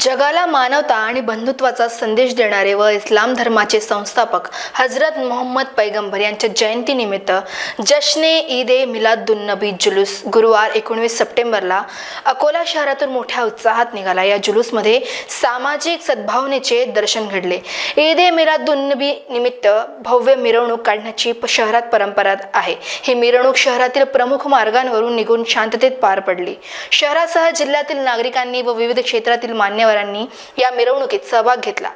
जगाला मानवता आणि बंधुत्वाचा संदेश देणारे व इस्लाम धर्माचे संस्थापक हजरत मोहम्मद पैगंबर यांच्या जयंतीनिमित्त जश्ने ईद ए मिलादुन्नबी जुलूस गुरुवार एकोणवीस सप्टेंबरला अकोला शहरातून मोठ्या उत्साहात निघाला. या जुलूसमध्ये सामाजिक सद्भावनेचे दर्शन घडले. ईद ए मिलादुन्नबी निमित्त भव्य मिरवणूक काढण्याची प- शहरात परंपरा आहे. ही मिरवणूक शहरातील प्रमुख मार्गांवरून निघून शांततेत पार पडली. शहरासह जिल्ह्यातील नागरिकांनी व विविध क्षेत्रातील मान्य मान्यवरांनी या मिरवणुकीत सहभाग घेतला.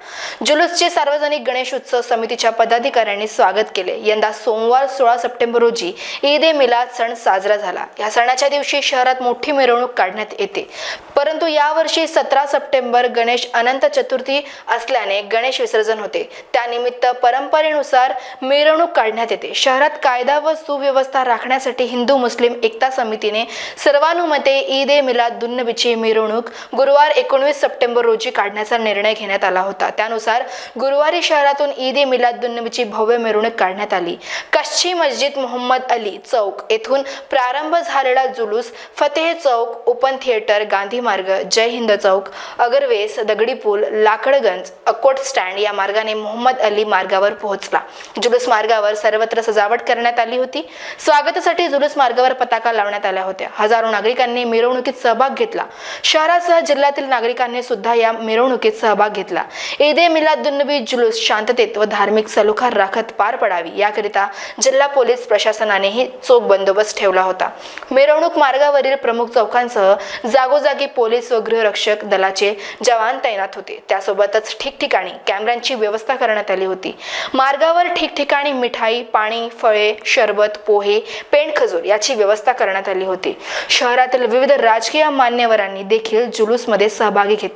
जुलूसचे सार्वजनिक गणेश उत्सव समितीच्या पदाधिकाऱ्यांनी स्वागत केले. यंदा सोमवार सोळा सप्टेंबर रोजी ईद ए मिलाद सण साजरा झाला. या सणाच्या दिवशी शहरात मोठी मिरवणूक काढण्यात येते. परंतु यावर्षी सतरा सप्टेंबर गणेश अनंत चतुर्थी असल्याने गणेश विसर्जन होते. त्यानिमित्त परंपरेनुसार मिरवणूक काढण्यात येते. शहरात कायदा व सुव्यवस्था राखण्यासाठी हिंदू मुस्लिम एकता समितीने सर्वानुमते ईद ए मिलाद दुन्नबीची मिरवणूक गुरुवार एकोणवीस सप्टेंबर सप्टेंबर रोजी काढण्याचा निर्णय घेण्यात आला होता. त्यानुसार गुरुवारी शहरातून ईद ए मिलादुन्नबीची भव्य मिरवणूक काढण्यात आली. कच्छी मस्जिद मोहम्मद अली चौक येथून प्रारंभ झालेला जुलूस फतेह चौक ओपन थिएटर गांधी मार्ग जय हिंद चौक अगरवेस दगडी पूल लाकडगंज अकोट स्टँड या मार्गाने मोहम्मद अली मार्गावर पोहोचला. जुलूस मार्गावर सर्वत्र सजावट करण्यात आली होती. स्वागतासाठी जुलूस मार्गावर पताका लावण्यात आल्या होत्या. हजारो नागरिकांनी मिरवणुकीत सहभाग घेतला. शहरासह जिल्ह्यातील नागरिकांनी सुद्धा या मिरवणुकीत सहभाग घेतला. ईद ए मिलादुन्नबी जुलूस शांततेत व धार्मिक सलोखा राखत पार पडावी याकरिता जिल्हा पोलीस प्रशासनानेही चोख बंदोबस्त ठेवला होता. मिरवणूक मार्गावरील प्रमुख चौकांसह जागोजागी पोलीस व गृहरक्षक दलाचे जवान तैनात होते. त्यासोबतच ठिकठिकाणी कॅमेऱ्यांची व्यवस्था करण्यात आली होती. मार्गावर ठिकठिकाणी मिठाई पाणी फळे शरबत पोहे पेंड खजूर याची व्यवस्था करण्यात आली होती. शहरातील विविध राजकीय मान्यवरांनी देखील जुलूसमध्ये सहभागी घेतले.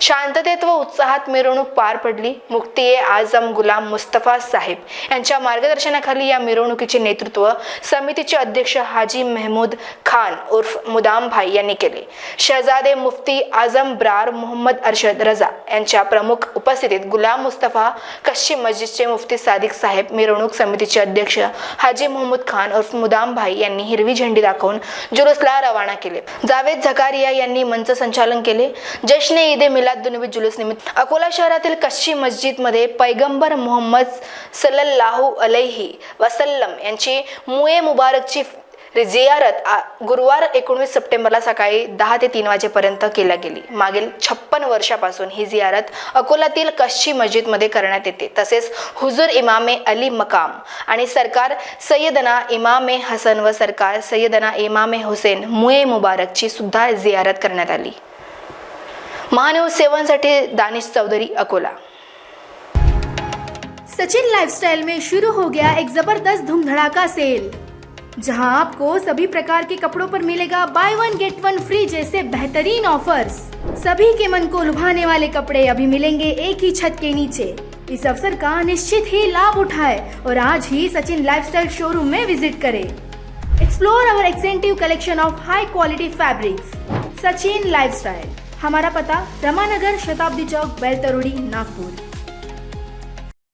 शांततेत व उत्साहात मिरवणूक पार पडली. मुक्ती ए आझम गुलाम मुस्तफा साहेब यांच्या मार्गदर्शनाखाली या मिरवणुकीचे नेतृत्व समितीचे अध्यक्ष हाजी मेहमूद खान उर्फ मुदाम भाई यांनी केले. शहजादे मुफ्ती आजम ब्रार मोहम्मद अर्शद रजा यांच्या प्रमुख उपस्थितीत गुलाम मुस्तफा कश्ची मस्जिदचे मुफ्ती सादिक साहेब मिरवणूक समितीचे अध्यक्ष हाजी मोहम्मद खान उर्फ मुदाम भाई यांनी हिरवी झेंडी दाखवून जुलूसला रवाना केले. जावेद झकारिया यांनी मंच संचालन केले. जश्न ईद ए मिलादुनबी जुलूस निमित्त अकोला शहरातील कच्ची मस्जिदमध्ये पैगंबर मोहम्मद सल्लल्लाहु अलैही वसल्लम यांची मुए मुबारकची जियारत गुरुवार एकोणवीस सप्टेंबरला सकाळी दहा ते तीन वाजेपर्यंत केल्या गेली. मागील छप्पन वर्षापासून ही जियारत अकोलातील कश्ची मस्जिदमध्ये करण्यात येते. तसेच हुजूर इमामे अली मकाम आणि सरकार सय्यदना इमामे हसन व सरकार सय्यदना इमामे हुसेन मुए मुबारकची सुद्धा जियारत करण्यात आली. महान्यूज सेवनसाठी दानिश चौधरी अकोला. सचिन लाइफस्टाइल में शुरू हो गया एक ज़बरदस्त धूम धड़ाका सेल जहाँ आपको सभी प्रकार के कपड़ों पर मिलेगा buy one get one free जैसे बेहतरीन ऑफर्स सभी के मन को लुभाने वाले कपड़े अभी मिलेंगे एक ही छत के नीचे. इस अवसर का निश्चित ही लाभ उठाए और आज ही सचिन लाइफस्टाइल शोरूम में विज़िट करें. Explore our extensive collection of high quality fabrics Sachin lifestyle हमारा पता रमानगर शताब्दी चौक बेलतरोड़ी नागपुर